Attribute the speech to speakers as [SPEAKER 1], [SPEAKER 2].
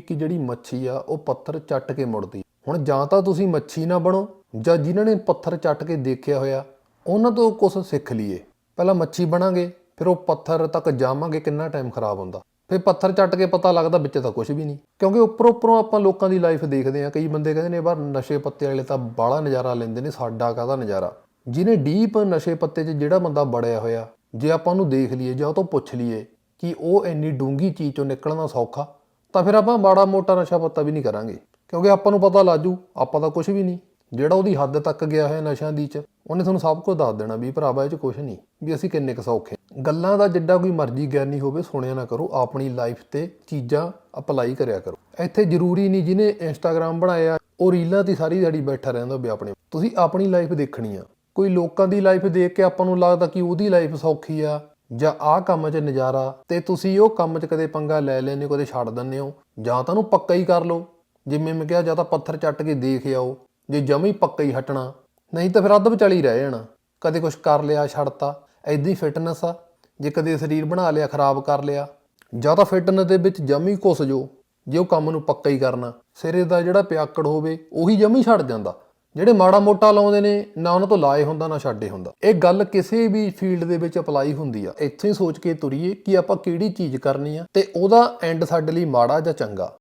[SPEAKER 1] ਕਿ ਜਿਹੜੀ ਮੱਛੀ ਆ, ਉਹ ਪੱਥਰ ਚੱਟ ਕੇ ਮੁੜਦੀ। ਹੁਣ ਜਾਂ ਤਾਂ ਤੁਸੀਂ ਮੱਛੀ ਨਾ ਬਣੋ, ਜਾਂ ਜਿਨ੍ਹਾਂ ਨੇ ਪੱਥਰ ਚੱਟ ਕੇ ਦੇਖਿਆ ਹੋਇਆ, ਉਹਨਾਂ ਤੋਂ ਕੁਝ ਸਿੱਖ ਲਈਏ। ਪਹਿਲਾਂ ਮੱਛੀ ਬਣਾਂਗੇ, ਫਿਰ ਉਹ ਪੱਥਰ ਤੱਕ ਜਾਵਾਂਗੇ, ਕਿੰਨਾ ਟਾਈਮ ਖਰਾਬ ਹੁੰਦਾ। ਫਿਰ ਪੱਥਰ ਚੱਟ ਕੇ ਪਤਾ ਲੱਗਦਾ ਵਿੱਚ ਤਾਂ ਕੁਝ ਵੀ ਨਹੀਂ। ਕਿਉਂਕਿ ਉੱਪਰੋਂ ਉੱਪਰੋਂ ਆਪਾਂ ਲੋਕਾਂ ਦੀ ਲਾਈਫ ਦੇਖਦੇ ਆ ਕਈ ਬੰਦੇ ਕਹਿੰਦੇ ਨੇ ਬਾਹਰ ਨਸ਼ੇ ਪੱਤੇ ਵਾਲੇ ਤਾਂ ਬਾਹਲਾ ਨਜ਼ਾਰਾ ਲੈਂਦੇ ਨੇ, ਸਾਡਾ ਕਾਹਦਾ ਨਜ਼ਾਰਾ? ਜਿਹਨੇ ਡੀਪ ਨਸ਼ੇ ਪੱਤੇ 'ਚ ਜਿਹੜਾ ਬੰਦਾ ਬੜਿਆ ਹੋਇਆ, ਜੇ ਆਪਾਂ ਉਹਨੂੰ ਦੇਖ ਲਈਏ, ਜਾਂ ਉਹ ਤੋਂ ਪੁੱਛ ਲਈਏ ਕਿ ਉਹ ਇੰਨੀ ਡੂੰਗੀ ਚੀਜ਼ ਚੋਂ ਨਿਕਲਣਾ ਸੌਖਾ ਤਾਂ ਫਿਰ ਆਪਾਂ ਮਾੜਾ ਮੋਟਾ ਨਸ਼ਾ ਪੱਤਾ ਵੀ ਨਹੀਂ ਕਰਾਂਗੇ। ਕਿਉਂਕਿ ਆਪਾਂ ਨੂੰ ਪਤਾ ਲਾਜੂ, ਆਪਾਂ ਤਾਂ ਕੁਝ ਵੀ ਨਹੀਂ। ਜਿਹੜਾ ਉਹਦੀ ਹੱਦ ਤੱਕ ਗਿਆ ਹੋਇਆ ਨਸ਼ਿਆਂ ਦੀ ਚ, ਉਹਨੇ ਤੁਹਾਨੂੰ ਸਭ ਕੁਝ ਦੱਸ ਦੇਣਾ ਵੀ ਭਰਾਵਾ ਇਹ ਚ ਕੁਝ ਨਹੀਂ, ਵੀ ਅਸੀਂ ਕਿੰਨੇ ਕੁ ਸੌਖੇ ਗੱਲਾਂ ਦਾ ਜਿੱਡਾ ਕੋਈ ਮਰਜ਼ੀ ਗਿਆਨੀ ਹੋਵੇ, ਸੁਣਿਆ ਨਾ ਕਰੋ, ਆਪਣੀ ਲਾਈਫ ਤੇ ਚੀਜ਼ਾਂ ਅਪਲਾਈ ਕਰਿਆ ਕਰੋ। ਇੱਥੇ ਜ਼ਰੂਰੀ ਨਹੀਂ ਜਿਹਨੇ ਇੰਸਟਾਗ੍ਰam ਬਣਾਇਆ, ਉਹ ਰੀਲਾਂ ਤੇ ਸਾਰੀ ਦਿਹਾੜੀ ਬੈਠਾ ਰਹਿੰਦਾ ਵੀ ਆਪਣੇ। ਤੁਸੀਂ ਆਪਣੀ ਲਾਈਫ ਦੇਖਣੀ ਆ। ਕੋਈ ਲੋਕਾਂ ਦੀ ਲਾਈਫ ਦੇਖ ਕੇ ਆਪਾਂ ਨੂੰ ਲੱਗਦਾ ਕਿ ਉਹਦੀ ਲਾਈਫ ਸੌਖੀ ਆ ਜਾਂ ਆਹ ਕੰਮ 'ਚ ਨਜ਼ਾਰਾ ਤੇ ਤੁਸੀਂ ਉਹ ਕੰਮ 'ਚ ਕਦੇ ਪੰਗਾ ਲੈ ਲੈਂਦੇ ਹੋ, ਕਦੇ ਛੱਡ ਦਿੰਦੇ ਹੋ, ਜਾਂ ਤਾਂ ਉਹਨੂੰ ਪੱਕਾ ਹੀ ਕਰ ਲਓ। ਜਿਵੇਂ ਮੈਂ ਕਿਹਾ, ਜਾਂ ਤਾਂ ਪੱਥਰ ਚੱਟ ਕੇ ਦੇਖ ਆਓ, ਜੇ ਜਮੀ ਪੱਕਾ ਹੀ ਹਟਣਾ, ਨਹੀਂ ਤਾਂ ਫਿਰ ਅੱਧ ਵਿਚਾਲੇ ਹੀ ਰਹਿ ਜਾਣਾ। ਕਦੇ ਕੁਝ ਕਰ ਲਿਆ, ਛੱਡਤਾ ਐਦੀ ਫਿਟਨੈਸ ਆ। ਜੇ ਕਦੇ ਸਰੀਰ ਬਣਾ ਲਿਆ, ਖਰਾਬ ਕਰ ਲਿਆ, ਜਾਂ ਤਾਂ ਫਿਟਨੈਸ ਦੇ ਵਿੱਚ ਜਮੀ ਘੁਸ ਜੋ ਜੇ ਉਹ ਕੰਮ ਨੂੰ ਪੱਕਾ ਹੀ ਕਰਨਾ। ਸਿਰੇ ਦਾ ਜਿਹੜਾ ਪਿਆਕੜ ਹੋਵੇ, ਉਹੀ ਜਮੀ ਛੱਡ ਜਾਂਦਾ। ਜਿਹੜੇ ਮਾੜਾ ਮੋਟਾ ਲਾਉਂਦੇ ਨੇ, ਨਾ ਉਹਨਾਂ ਤੋਂ ਲਾਏ ਹੁੰਦਾ, ਨਾ ਛੱਡੇ ਹੁੰਦਾ। ਇਹ ਗੱਲ ਕਿਸੇ ਵੀ ਫੀਲਡ ਦੇ ਵਿੱਚ ਅਪਲਾਈ ਹੁੰਦੀ ਆ। ਇੱਥੇ ਹੀ ਸੋਚ ਕੇ ਤੁਰੀਏ ਕਿ ਆਪਾਂ ਕਿਹੜੀ ਚੀਜ਼ ਕਰਨੀ ਆ ਤੇ ਉਹਦਾ ਐਂਡ ਸਾਡੇ ਲਈ ਮਾੜਾ ਜਾਂ ਚੰਗਾ।